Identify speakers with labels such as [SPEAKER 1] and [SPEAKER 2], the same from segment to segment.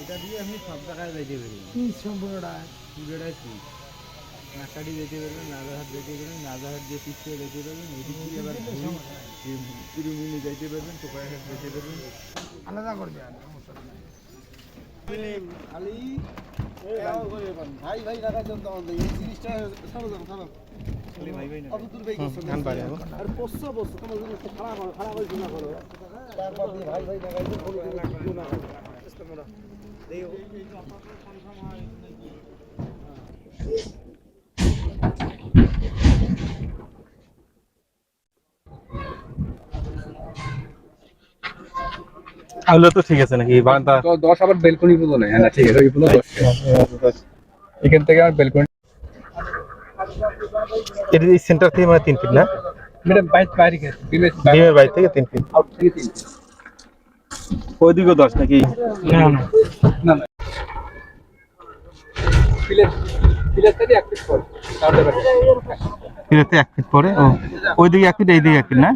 [SPEAKER 1] এটা দিয়ে আপনি সব জায়গায় যেতে পারবেন
[SPEAKER 2] কি সম্পূর্ণটা
[SPEAKER 1] পুরোটাই ফ্রি নাকাটি যেতে পারবেন নাজাহাট যেতে পারবেন নাজাহাট দিয়ে পিছিয়ে যেতে পারবেন এদিক দিয়ে আবার তিরুমিনি যেতে পারবেন টোকাইহাট যেতে পারবেন
[SPEAKER 2] আলাদা করবে
[SPEAKER 1] ভাই ভাই রাখা চলতে আমাদের এই জিনিসটা যাও
[SPEAKER 3] তাহলে তো ঠিক আছে নাকি? বারান্দা
[SPEAKER 4] দশ আবার বেলকনি পুজো নেই। হ্যাঁ ঠিক আছে ওই পুজো দশ এখান থেকে আর বেলকনি
[SPEAKER 3] এর এই সেন্টার থেকে মানে তিন ফিট না?
[SPEAKER 4] মানে বাইরে বাইরে গেছে
[SPEAKER 3] ডিমের থেকে তিন ফিট
[SPEAKER 4] আউট থেকে তিন
[SPEAKER 3] ওইদিকেও দশ নাকি?
[SPEAKER 4] না না না পিলের থেকে এক ফিট পর তাহলে
[SPEAKER 3] ফিরেতে এক ফিট পরে? ও ওইদিকে এক ফিট এইদিকে এক ফিট না?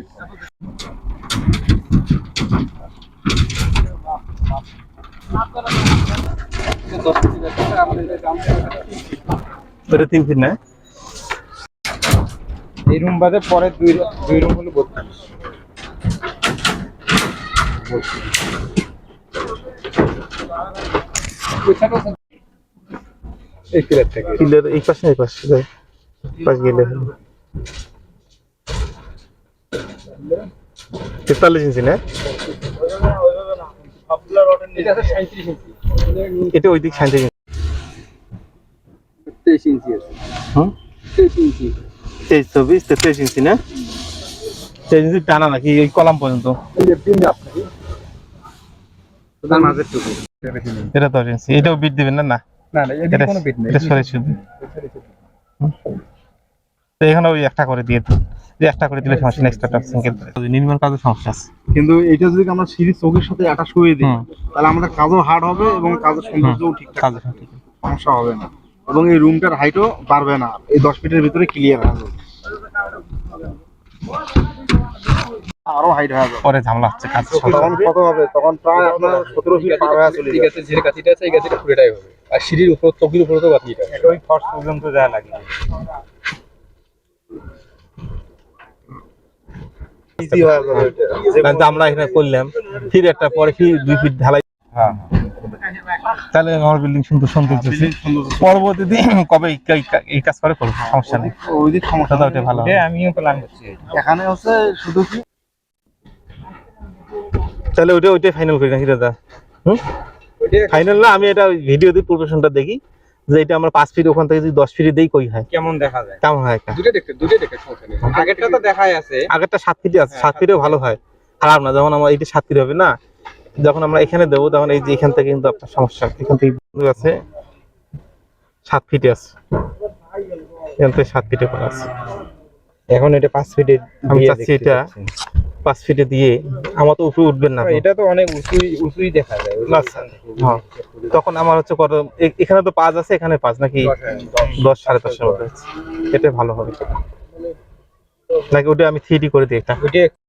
[SPEAKER 3] ওটা তিন ফিট না?
[SPEAKER 4] এই রুম বাদে পরে দুই দুই রুম হলো বত্রিশ। এই পিলার থেকে।
[SPEAKER 3] পিলের এই পাশে এই পাশে পাশ গেলে। তেতাল্লিশ ইঞ্চি না?
[SPEAKER 4] এটা সাঁত্রিশ ইঞ্চি। তেইশ আছে। তেইশ ইঞ্চি।
[SPEAKER 3] তেইশ চব্বিশ তেত্রিশ ইঞ্চি না? তেইশ ইঞ্চি টানা নাকি ওই কলাম পর্যন্ত। এটা দশ ইঞ্চি এটাও বিট দিবেন না? না এখানে ওই একটা করে দিয়ে যে একটা করে দিলে সমস্যা সিঙ্গেল নির্মাণ কাজে সমস্যা আছে।
[SPEAKER 1] কিন্তু এটা যদি আমরা সাথে অ্যাটাচ করে দিই তাহলে আমাদের কাজও হার্ড হবে এবং কাজের সৌন্দর্যও ঠিকঠাক
[SPEAKER 3] ঠিক আছে।
[SPEAKER 1] সমস্যা হবে না। এবং এই রুমটার হাইটও বাড়বে না। এই দশ ফিটের ভিতরে ক্লিয়ার আরও হাইট হয়ে যাবে।
[SPEAKER 3] পরে ঝামেলা হচ্ছে কাজ
[SPEAKER 1] তখন কত হবে তখন প্রায় আপনার সতেরো ফিট পার হয়ে চলে
[SPEAKER 4] ঠিক আছে যে গাছিটা আছে এই গাছিটা পুরোটাই হবে। আর সিঁড়ির উপর চকির উপরে তো গাছিটা
[SPEAKER 3] ওই ফার্স্ট পর্যন্ত যা লাগে।
[SPEAKER 1] ইজি যাবে। এটা।
[SPEAKER 3] কারণ যে আমরা এখানে করলাম ফির একটা পরে ফির দুই ফিট ঢালাই তাহলে আমার বিল্ডিং সুন্দর সৌন্দর্য আছে। পরবর্তীতে কবে এই কাজ করে করব? সমস্যা নেই।
[SPEAKER 1] ওই দিক সমস্যা
[SPEAKER 3] ওটা ভালো
[SPEAKER 4] আমিও প্ল্যান করছি
[SPEAKER 1] এখানে হচ্ছে শুধু কি?
[SPEAKER 3] তাহলে ওইটা ওইটাই ফাইনাল করি নাকি দাদা? হুম? ফাইনাল না আমি এটা ভিডিও দিয়ে প্রফেশনটা দেখি। যে এটা আমরা পাঁচ ফিট ওখান থেকে যদি দশ ফিট দেই কই হয়?
[SPEAKER 4] কেমন দেখা যায়?
[SPEAKER 3] কেমন হয়
[SPEAKER 4] দুটো দেখতে দুটো দেখতে আগেরটা তো দেখাই আছে।
[SPEAKER 3] আগেরটা সাত ফিটে আছে। সাত ফিটেও ভালো হয়। খারাপ না যখন আমার এইটা সাত ফিট হবে না। যখন আমরা এখানে দেবো তখন এই যে এখান থেকে কিন্তু আপনার সমস্যা এখান থেকে আছে সাত ফিটে আছে। এখান থেকে সাত ফিটে করা আছে।
[SPEAKER 4] এখন এটা পাঁচ ফিটে
[SPEAKER 3] আমি চাচ্ছি এটা পাঁচ ফিটে দিয়ে আমার তো উপরে উঠবেন না
[SPEAKER 4] এটা তো অনেক উঁচুই উঁচুই দেখা যায়।
[SPEAKER 3] হ্যাঁ। তখন আমার হচ্ছে কত এখানে তো পাঁচ আছে এখানে পাঁচ নাকি দশ সাড়ে দশের মধ্যে আছে। এটা ভালো হবে। নাকি ওটা আমি থ্রি করে দিই এটা